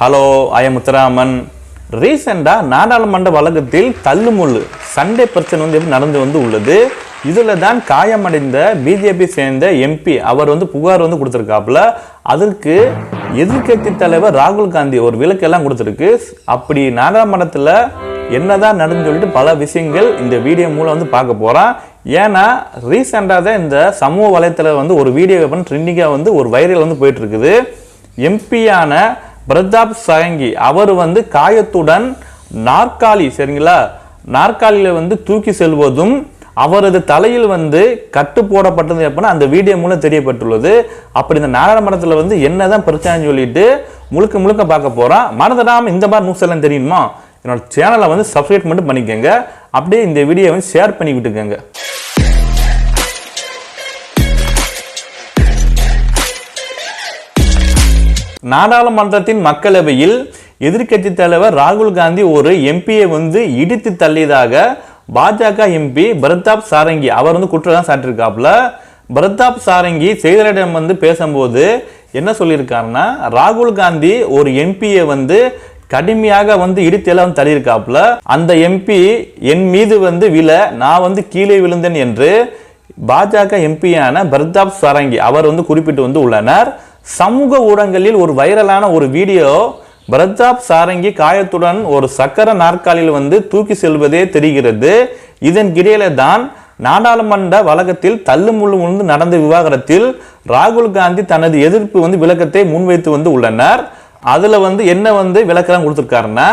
Hello I am Muthuraman. ரீசெண்டாக நாடாளுமன்ற வழக்கத்தில் தள்ளுமுள்ளு சண்டை பிரச்சனை வந்து எப்படி நடந்து வந்து உள்ளது? இதில் தான் காயமடைந்த பிஜேபி சேர்ந்த எம்பி அவர் வந்து புகார் வந்து கொடுத்துருக்காப்புல. அதற்கு எதிர்க்கட்சி தலைவர் ராகுல் காந்தி ஒரு விளக்கெல்லாம் கொடுத்துருக்கு. அப்படி நாடாளுமன்றத்தில் என்னதான் நடந்து சொல்லிட்டு பல விஷயங்கள் இந்த வீடியோ மூலம் வந்து பார்க்க போகிறோம் ஏன்னா ரீசெண்டாக தான் இந்த சமூக வலைத்தளம் வந்து ஒரு வீடியோ பண்ணி ட்ரெண்டிங்காக வந்து ஒரு வைரல் வந்து போயிட்டுருக்குது எம்பியான பிரதாப் சரங்கி அவர் வந்து காயத்துடன் நாற்காலி சரிங்களா? நாற்காலியில் வந்து தூக்கி செல்வதும் அவரது தலையில் வந்து கட்டு போடப்பட்டது எப்படின்னா அந்த வீடியோ மூலம் தெரியப்பட்டுள்ளது. அப்படி இந்த நாடாளுமன்றத்தில் வந்து என்னதான் பிரச்சனைன்னு சொல்லிட்டு முழுக்க முழுக்க பார்க்க போகிறோம் மறந்துடாமல் இந்த மாதிரி நியூஸ் எல்லாம் தெரியுமா? என்னோட சேனலை வந்து சப்ஸ்கிரைப் மட்டும் பண்ணிக்கோங்க. அப்படியே இந்த வீடியோ வந்து ஷேர் பண்ணி விட்டுக்கோங்க நாடாளுமன்றத்தின் மக்களவையில் எதிர்க்கட்சி தலைவர் ராகுல் காந்தி ஒரு எம்பியை வந்து இடித்து தள்ளியதாக பாஜக எம்பி பிரதாப் சாரங்கி அவர் வந்து குற்றம் சாட்டியிருக்காப்புல. பிரதாப் சாரங்கி செய்தியாளரிடம் வந்து பேசும்போது என்ன சொல்லியிருக்காருன்னா ராகுல் காந்தி ஒரு எம்பியை வந்து கடுமையாக வந்து இடித்தெல்லாம் வந்து தள்ளியிருக்காப்புல. அந்த எம்பி என் மீது வந்து விழ நான் வந்து கீழே விழுந்தேன் என்று பாஜக எம்பியான பிரதாப் சாரங்கி அவர் வந்து குறிப்பிட்டு வந்து உள்ளனர். சமூக ஊடகங்களில் ஒரு வைரலான ஒரு வீடியோ பிரதாப் சாரங்கி காயத்துடன் ஒரு சக்கர நாற்காலியில் வந்து தூக்கி செல்வதே தெரிகிறது. இதன் கிடையில தான் நாடாளுமன்ற வழக்கத்தில் தள்ளுமுள்ளு வந்து நடந்த விவாகரத்தில் ராகுல் காந்தி தனது எதிர்ப்பு வந்து விளக்கத்தை முன்வைத்து வந்து உள்ளனர். அதில் வந்து என்ன வந்து விளக்கம் கொடுத்துருக்காருன்னா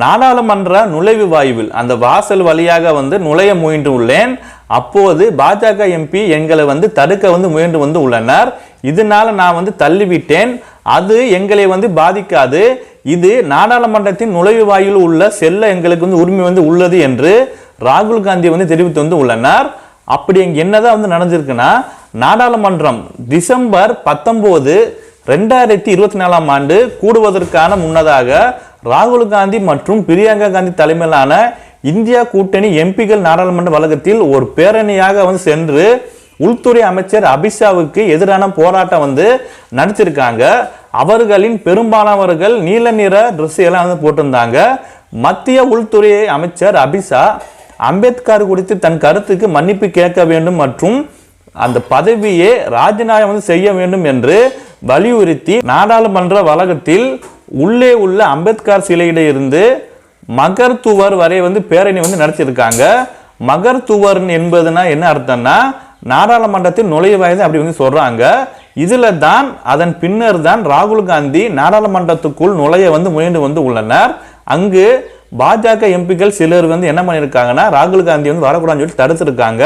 நாடாளுமன்ற நுழைவு வாயுவில் அந்த வாசல் வழியாக வந்து நுழைய முயன்று உள்ளேன் அப்போது பாஜக எம்பி எங்களை வந்து தடுக்க வந்து முயன்று வந்து உள்ளனர். இதனால நான் வந்து தள்ளிவிட்டேன். அது எங்களை வந்து பாதிக்காது. இது நாடாளுமன்றத்தின் நுழைவு வாயில் உள்ள செல்ல எங்களுக்கு வந்து உரிமை வந்து உள்ளது என்று ராகுல் காந்தி வந்து தெரிவித்து வந்து உள்ளனர். அப்படி இங்கே என்னதான் வந்து நடந்திருக்குன்னா நாடாளுமன்றம் டிசம்பர் பத்தொம்போது ரெண்டாயிரத்தி இருபத்தி நாலாம் ஆண்டு கூடுவதற்கான முன்னதாக ராகுல் காந்தி மற்றும் பிரியங்கா காந்தி தலைமையிலான இந்தியா கூட்டணி எம்பிகள் நாடாளுமன்ற வழக்கத்தில் ஒரு பேரணியாக வந்து சென்று உள்துறை அமைச்சர் அபிஷாவுக்கு எதிரான போராட்டம் வந்து நடத்திருக்காங்க அவர்களின் பெரும்பாலானவர்கள் நீல நிற ட்ரெஸ் எல்லாம் வந்து போட்டிருந்தாங்க. மத்திய உள்துறை அமைச்சர் அபிஷா அம்பேத்கர் குறித்து தன் கருத்துக்கு மன்னிப்பு கேட்க வேண்டும் மற்றும் அந்த பதவியை ராஜினாமா வந்து செய்ய வேண்டும் என்று வலியுறுத்தி நாடாளுமன்ற வளாகத்தில் உள்ளே உள்ள அம்பேத்கர் சிலையிட இருந்து மகர்துவர் வரை வந்து பேரணி வந்து நடத்தியிருக்காங்க. மகர் என்பதுனா என்ன அர்த்தம்னா நாடாளுமன்றத்தில் நுழைய வயது அப்படி வந்து சொல்கிறாங்க இதில் தான் அதன் பின்னர் தான் ராகுல் காந்தி நாடாளுமன்றத்துக்குள் நுழைய வந்து முயன்று வந்து உள்ளனர். அங்கு பாஜக எம்பிக்கள் சிலர் வந்து என்ன பண்ணியிருக்காங்கன்னா ராகுல் காந்தி வந்து வரக்கூடாதுன்னு சொல்லி தடுத்திருக்காங்க.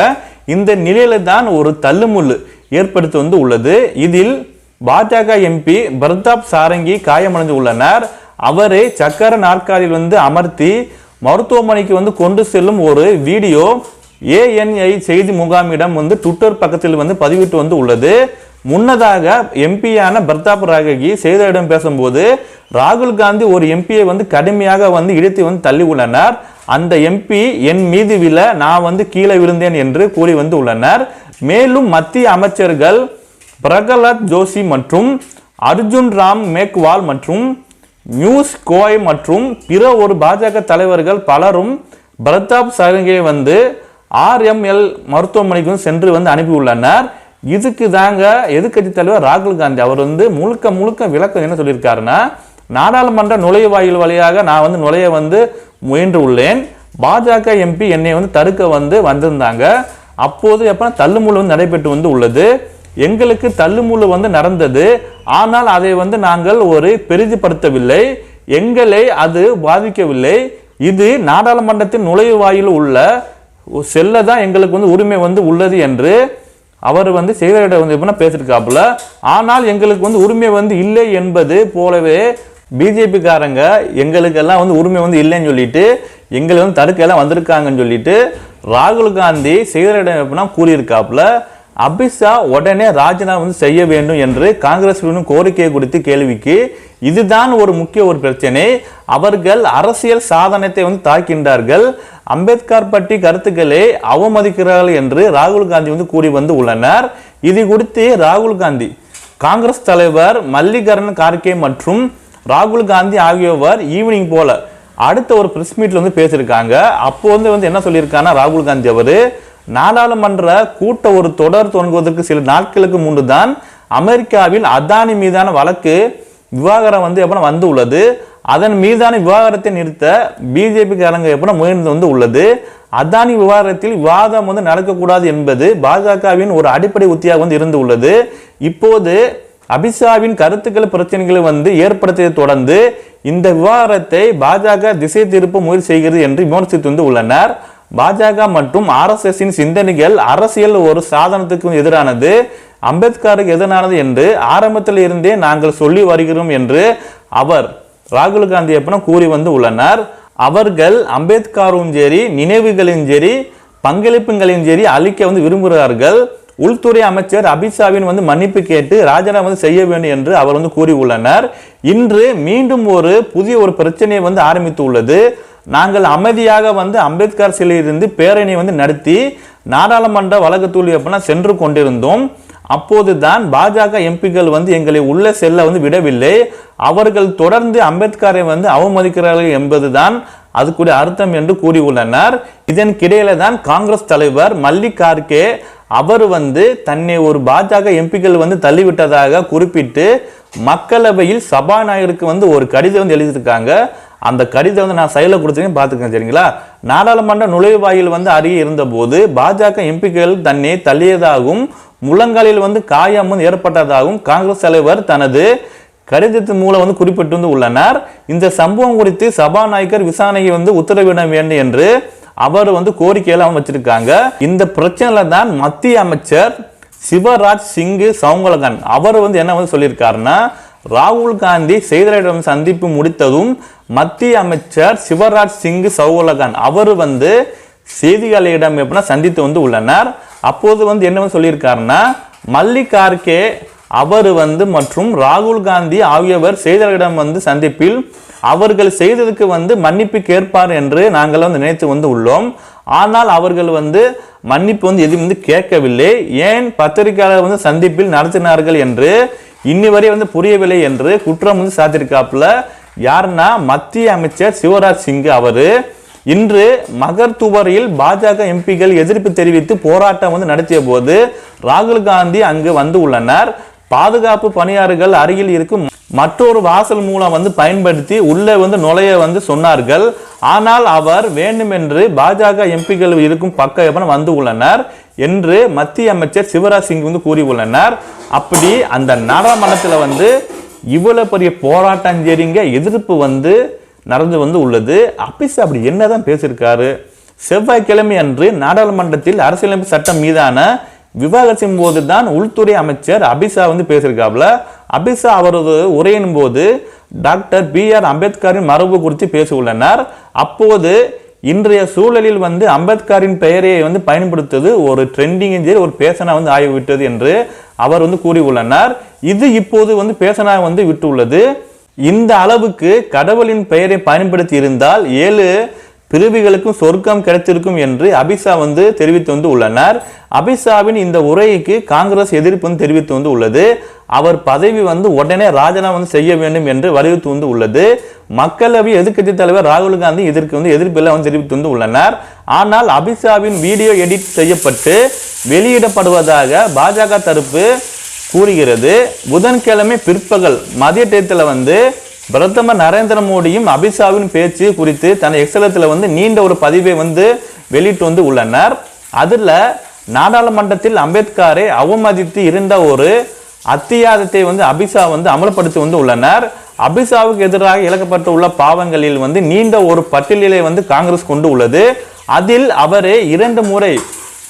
இந்த நிலையில தான் ஒரு தள்ளுமுள்ளு ஏற்படுத்தி வந்து உள்ளது. இதில் பாஜக எம்பி பிரதாப் சாரங்கி காயமடைந்து உள்ளனர் அவரை சக்கர நாற்காலியில் வந்து அமர்த்தி மருத்துவமனைக்கு வந்து கொண்டு செல்லும் ஒரு வீடியோ ஏஎன்ஐ செய்தி முகாமிடம் வந்து ட்விட்டர் பக்கத்தில் வந்து பதிவிட்டு வந்து உள்ளது. முன்னதாக எம்பியான பிரதாப் ராககி செய்தியாளரிடம் பேசும்போது ராகுல் காந்தி ஒரு எம்பியை வந்து கடுமையாக வந்து இடித்து வந்து தள்ளி உள்ளனர். அந்த எம்பி என் மீது விழ நான் வந்து கீழே விழுந்தேன் என்று கூறி வந்து உள்ளனர். மேலும் மத்திய அமைச்சர்கள் பிரகலாத் ஜோஷி மற்றும் அர்ஜுன் ராம் மேக்வால் மற்றும் நியூஸ் கோய் மற்றும் பிற ஒரு பாஜக தலைவர்கள் பலரும் பிரதாப் சரங்கை வந்து ஆர்எம்எல் மருத்துவமனைக்கு வந்து சென்று வந்து அனுப்பியுள்ளனர். இதுக்கு தாங்க எதிர்கட்சி தலைவர் ராகுல் காந்தி அவர் வந்து முழுக்க முழுக்க விளக்கம் என்ன சொல்லியிருக்காருன்னா நாடாளுமன்ற நுழைவாயில் வழியாக நான் வந்து நுழைய வந்து முயன்று உள்ளேன் பாஜக எம்பி என்னை வந்து தடுக்க வந்து வந்திருந்தாங்க. அப்போது எப்போ தள்ளுமுள்ளு வந்து நடைபெற்று வந்து உள்ளது. எங்களுக்கு தள்ளுமுள்ளு வந்து நடந்தது. ஆனால் அதை வந்து நாங்கள் ஒரு பெரிதுபடுத்தவில்லை. எங்களை அது பாதிக்கவில்லை. இது நாடாளுமன்றத்தின் நுழைவாயில் உள்ள செல்ல தான் எங்களுக்கு வந்து உரிமை வந்து உள்ளது என்று அவர் வந்து செய்தியாளர்கிட்ட வந்து எப்படின்னா பேசியிருக்காப்புல. ஆனால் எங்களுக்கு வந்து உரிமை வந்து இல்லை என்பது போலவே பிஜேபிக்காரங்க எங்களுக்கெல்லாம் வந்து உரிமை வந்து இல்லைன்னு சொல்லிட்டு எங்களை வந்து தடுக்கையெல்லாம் வந்திருக்காங்கன்னு சொல்லிட்டு ராகுல் காந்தி செய்தியாளர்கிட்ட எப்படின்னா கூறியிருக்காப்புல. அபிஷா உடனே ராஜினாமா வந்து செய்ய வேண்டும் என்று காங்கிரஸ் கோரிக்கையை குறித்து கேள்விக்கு இதுதான் ஒரு முக்கிய ஒரு பிரச்சனை. அவர்கள் அரசியல் சாதனத்தை வந்து தாக்கின்றார்கள். அம்பேத்கர் பற்றி கருத்துக்களை அவமதிக்கிறார்கள் என்று ராகுல் காந்தி வந்து கூறி வந்து உள்ளனர். இது குறித்து ராகுல் காந்தி காங்கிரஸ் தலைவர் மல்லிகரண் கார்கே மற்றும் ராகுல் காந்தி ஆகியோர் ஈவினிங் போல அடுத்த ஒரு பிரஸ் மீட்ல வந்து பேசியிருக்காங்க. அப்போ வந்து வந்து என்ன சொல்லியிருக்காங்கன்னா ராகுல் காந்தி அவர் நாடாளுமன்ற கூட்ட ஒரு தொடர் தொடங்குவதற்கு சில நாட்களுக்கு முன்பு தான் அமெரிக்காவில் அதானி மீதான வழக்கு விவாகரம் வந்து எப்போ வந்து உள்ளது. அதன் மீதான விவாகரத்தை நிறுத்த பிஜேபி காரங்க எப்போ முயன்று வந்து உள்ளது. அதானி விவாகரத்தில் விவாதம் வந்து நடக்கக்கூடாது என்பது பாஜகவின் ஒரு அடிப்படை உத்தியாக வந்து இருந்து உள்ளது. இப்போது அபிஷாவின் கருத்துக்கள் பிரச்சனைகளை வந்து ஏற்படுத்தியதை தொடர்ந்து இந்த விவகாரத்தை பாஜக திசை திருப்ப முயற்சி செய்கிறது என்று விமர்சித்து வந்து உள்ளனர். பாஜக மற்றும் ஆர்எஸ்எஸ்ஸின் சிந்தனைகள் அரசியல் ஒரு சாதனத்துக்கு எதிரானது. அம்பேத்கருக்கு எதிரானது என்று ஆரம்பத்தில் இருந்தே நாங்கள் சொல்லி வருகிறோம் என்று அவர் ராகுல் காந்தி அப்பனும் கூறி வந்து உள்ளனர். அவர்கள் அம்பேத்கரும் சரி நினைவுகளும் சரி பங்களிப்புகளையும் சரி அளிக்க வந்து விரும்புகிறார்கள். உள்துறை அமைச்சர் அமித்ஷாவின் வந்து மன்னிப்பு கேட்டு ராஜினாமா வந்து செய்ய வேண்டும் என்று அவர் வந்து கூறியுள்ளனர் இன்று மீண்டும் ஒரு புதிய ஒரு பிரச்சனையை வந்து ஆரம்பித்து உள்ளது நாங்கள் அமைதியாக வந்து அம்பேத்கர் சிலையிலிருந்து பேரணி வந்து நடத்தி நாடாளுமன்ற வழக்கத்தூள் எப்படின்னா சென்று கொண்டிருந்தோம். அப்போதுதான் பாஜக எம்பிக்கள் வந்து எங்களை உள்ள செல்ல வந்து விடவில்லை. அவர்கள் தொடர்ந்து அம்பேத்கரை வந்து அவமதிக்கிறார்கள் என்பதுதான் அதுக்குரிய அர்த்தம் என்று கூறியுள்ளனர். இதற்கிடையில தான் காங்கிரஸ் தலைவர் மல்லிக் கார்கே அவர் வந்து தன்னை ஒரு பாஜக எம்பிக்கள் வந்து தள்ளிவிட்டதாக குறிப்பிட்டு மக்களவையில் சபாநாயகருக்கு வந்து ஒரு கடிதம் வந்து எழுதியிருக்காங்க. அந்த கடிதம் வந்து நான் செயல கொடுத்துருக்கேன் பார்த்துக்கேன் சரிங்களா? நாடாளுமன்ற நுழைவாயில் வந்து அருகே இருந்தபோது பாஜக எம்பிக்கள் தன்னை தள்ளியதாகவும் முழங்காலில் வந்து காயம் வந்து ஏற்பட்டதாகவும் காங்கிரஸ் தலைவர் தனது கடிதத்தின் மூலம் வந்து குறிப்பிட்டு வந்து உள்ளனர். இந்த சம்பவம் குறித்து சபாநாயகர் விசாரணையை வந்து உத்தரவிட வேண்டும் என்று அவர் வந்து கோரிக்கையெல்லாம் வச்சிருக்காங்க. இந்த பிரச்சனையில தான் மத்திய அமைச்சர் சிவராஜ் சிங்கு சவுங்கலகன் அவர் வந்து என்ன வந்து சொல்லியிருக்காருன்னா ராகுல் காந்தி செய்தியாளர்களிடம் சந்திப்பு முடித்ததும் மத்திய அமைச்சர் சிவராஜ் சிங் சவுலகன் அவர் வந்து செய்தியாளர்களிடம் எப்படின்னா சந்தித்து வந்து உள்ளனர். அப்போது வந்து என்ன வந்து சொல்லியிருக்காருன்னா மல்லிகார்கே அவர் வந்து மற்றும் ராகுல் காந்தி ஆகியவர் செய்தியாளர்களிடம் வந்து சந்திப்பில் அவர்கள் செய்ததுக்கு வந்து மன்னிப்பு கேட்பார் என்று நாங்கள் வந்து நினைத்து வந்து உள்ளோம். ஆனால் அவர்கள் வந்து மன்னிப்பு வந்து எதுவும் வந்து கேட்கவில்லை. ஏன் பத்திரிகையாளர் வந்து சந்திப்பில் நடத்தினார்கள் என்று இன்னி வரை வந்து புரியவில்லை என்று குற்றம் வந்து சாத்திருக்காப்புல யாருன்னா மத்திய அமைச்சர் சிவராஜ் சிங் அவரு. இன்று மகர்துவரையில் பாஜக எம்பிகள் எதிர்ப்பு தெரிவித்து போராட்டம் வந்து நடத்திய போது ராகுல் காந்தி அங்கு வந்து உள்ளனர். பாதுகாப்பு பணியாளர்கள் அருகில் இருக்கும் மற்றொரு வாசல் மூலம் வந்து பயன்படுத்தி உள்ளே வந்து நுழைய வந்து சொன்னார்கள். ஆனால் அவர் வேண்டுமென்று பாஜக எம்பிகள் இருக்கும் பக்க வந்து உள்ளனர் என்று மத்திய அமைச்சர் சிவராஜ் சிங் வந்து கூறியுள்ளனர். அப்படி அந்த நாடாளுமன்றத்தில் வந்து இவ்வளோ பெரிய போராட்டம் சரிங்க எதிர்ப்பு வந்து நடந்து வந்து உள்ளது. அபிஷா அப்படி என்னதான் பேசியிருக்காரு? செவ்வாய்க்கிழமை அன்று நாடாளுமன்றத்தில் அரசியலமைப்பு சட்டம் மீதான விவாதத்தின் போது தான் உள்துறை அமைச்சர் அபிஷா வந்து பேசியிருக்காப்ல அபிஷா அவரது உரையின் போது டாக்டர் பி ஆர் அம்பேத்கரின் மரபு குறித்து பேசியுள்ளனர். அப்போது இன்றைய சூழலில் வந்து அம்பேத்கரின் பெயரை வந்து பயன்படுத்துவது ஒரு ட்ரெண்டிங் சரி ஒரு பேசனா வந்து ஆகிவிட்டது என்று அவர் வந்து கூறியுள்ளனர். இது இப்போது வந்து பேசனா வந்து விட்டுள்ளது. இந்த அளவுக்கு கடவுளின் பெயரை பயன்படுத்தி இருந்தால் ஏழு பிரிவுகளுக்கும் சொர்க்கம் கிடைத்திருக்கும் என்று அபிஷா வந்து தெரிவித்து வந்து உள்ளனர். அபிஷாவின் இந்த உரைக்கு காங்கிரஸ் எதிர்ப்பு வந்து தெரிவித்து வந்து உள்ளது. அவர் பதவி வந்து உடனே ராஜினாமா வந்து செய்ய வேண்டும் என்று வலியுறுத்தி வந்து உள்ளது. மக்களவை எதிர்க்கட்சி தலைவர் ராகுல் காந்தி இதற்கு வந்து எதிர்ப்பெல்லாம் வந்து தெரிவித்து வந்து உள்ளனர். ஆனால் அபிஷாவின் வீடியோ எடிட் செய்யப்பட்டு வெளியிடப்படுவதாக பாஜக தரப்பு கூறுகிறது. புதன்கிழமை பிற்பகல் மதிய டயத்தில் வந்து பிரதமர் நரேந்திர மோடியும் அபிஷாவின் பேச்சு குறித்து தன் எக்ஸலத்தில் வந்து நீண்ட ஒரு பதிவை வந்து வெளியிட்டு வந்து உள்ளனர். அதில் நாடாளுமன்றத்தில் அம்பேத்கரை அவமதித்து இருந்த ஒரு அத்தியாயத்தை வந்து அபிஷா வந்து அமல்படுத்தி வந்து உள்ளனர். அபிஷாவுக்கு எதிராக இழக்கப்பட்ட உள்ள பாவங்களில் வந்து நீண்ட ஒரு பட்டியலை வந்து காங்கிரஸ் கொண்டு உள்ளது. அதில் அவரே இரண்டு முறை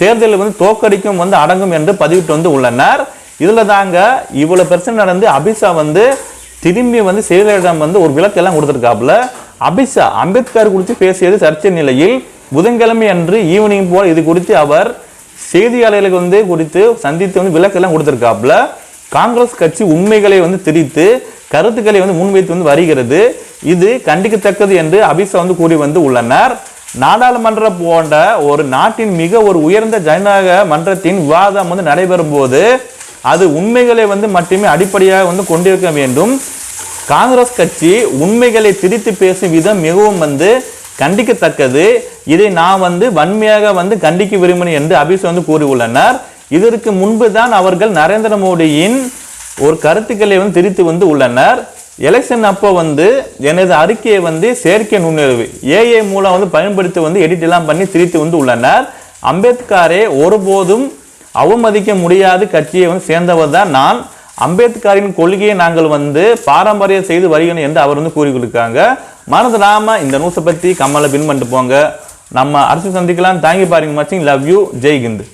தேர்தலில் வந்து தோக்கடிக்கும் வந்து அடங்கும் என்று பதிவிட்டு வந்து உள்ளனர். இதில் தாங்க இவ்வளோ பிரச்சனை நடந்து அபிஷா வந்து திரும்பி வந்து செயலரிடம் வந்து ஒரு விளக்கெல்லாம் கொடுத்துருக்காப்புல. அபிஷா அம்பேத்கர் குறித்து பேசியது சர்ச்சை நிலையில் புதன்கிழமை அன்று ஈவினிங் போல் இது குறித்து அவர் செய்தியாளர்களுக்கு வந்து குறித்து சந்தித்து வந்து விளக்கெல்லாம் கொடுத்துருக்காப்புல. காங்கிரஸ் கட்சி உண்மைகளை வந்து திரித்து கருத்துக்களை வந்து முன்வைத்து வந்து வருகிறது. இது கண்டிக்கத்தக்கது என்று அபிஷா வந்து கூறி வந்து உள்ளனர். நாடாளுமன்ற போன்ற ஒரு நாட்டின் மிக ஒரு உயர்ந்த ஜனநாயக மன்றத்தின் விவாதம் வந்து நடைபெறும் போது அது உண்மைகளை வந்து மட்டுமே அடிப்படையாக வந்து கொண்டிருக்க வேண்டும். காங்கிரஸ் கட்சி உண்மைகளை திரித்து பேசும் விதம் மிகவும் வந்து கண்டிக்கத்தக்கது. இதை நான் வந்து வன்மையாக வந்து கண்டிக்க விரும்பினேன் என்று அபிஷ் வந்து கூறியுள்ளனர். இதற்கு முன்பு தான் அவர்கள் நரேந்திர மோடியின் ஒரு கருத்துக்களை வந்து திரித்து வந்து உள்ளனர். எலெக்ஷன் அப்போ வந்து எனது அறிக்கையை வந்து செயற்கை நுண்ணறிவு ஏஐ மூலம் வந்து பயன்படுத்தி வந்து எடிட் எல்லாம் பண்ணி திரித்து வந்து உள்ளனர். அம்பேத்கரை ஒருபோதும் அவமதிக்க முடியாத கட்சியை வந்து சேர்ந்தவர் தான் நான். அம்பேத்கரின் கொள்கையை நாங்கள் வந்து பாரம்பரியம் செய்து வருகிறோம் என்று அவர் வந்து கூறி கொடுக்காங்க மறந்துடாமல் இந்த நியூஸை பற்றி கம்மலை பின் பண்ணிட்டு போங்க. நம்ம அரசு சந்திக்கலாம். தாங்கி பாருங்க மச்சிங் லவ் யூ ஜெய்ஹிந்த்